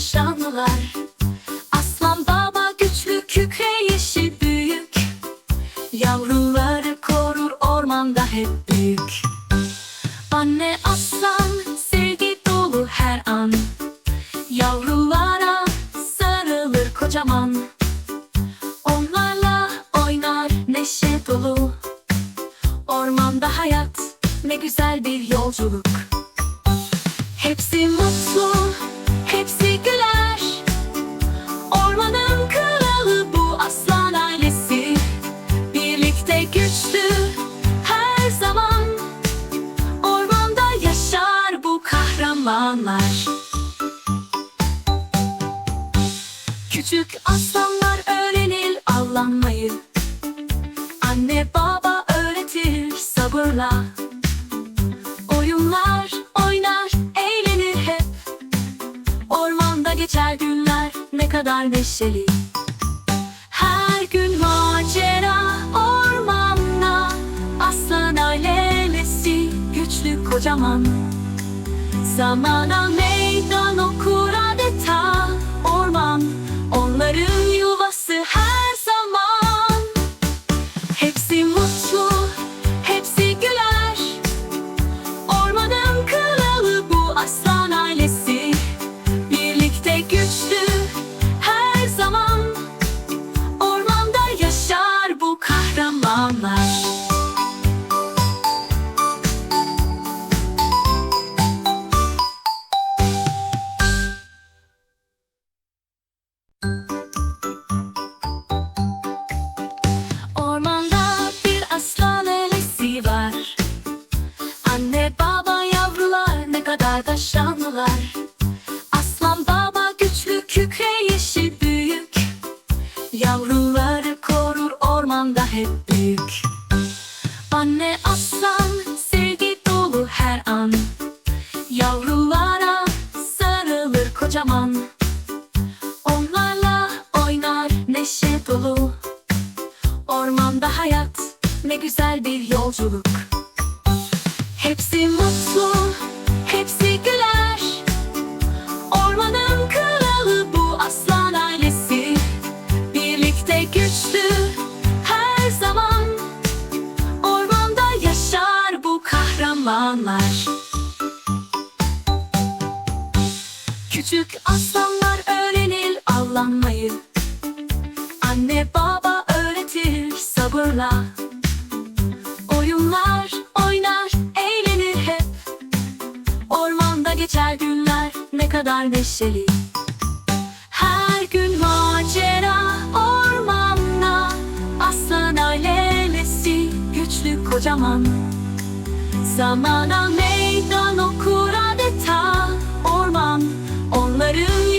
şanlılar Aslan baba güçlü kükreyişi büyük. Yavruları korur ormanda hep büyük. Anne aslan sevgi dolu her an. Yavrulara sarılır kocaman. Onlarla oynar neşe dolu. Ormanda hayat ne güzel bir yolculuk. Hepsi mutlu kahramanlar Küçük aslanlar öğrenir avlanmayı. Anne baba öğretir sabırla. Oyunlar oynar eğlenir hep. Ormanda geçer günler ne kadar neşeli. Her gün macera ormanda Aslan ailesi güçlü kocaman Zamana meydan okur adeta orman Onların yavrular ne kadar da şanlılar Aslan baba güçlü kükreyişi büyük. Yavruları korur ormanda hep büyük. Anne aslan sevgi dolu her an. Yavrulara sarılır kocaman. Onlarla oynar neşe dolu. Ormanda hayat ne güzel bir yolculuk. Hepsi mutlu, kahramanlar Küçük aslanlar öğrenir avlanmayı. Anne baba öğretir sabırla. Oyunlar oynar eğlenir hep. Ormanda geçer günler ne kadar neşeli. Her gün macera ormanda Aslan ailesi güçlü kocaman Zamana meydan okur adeta Orman onları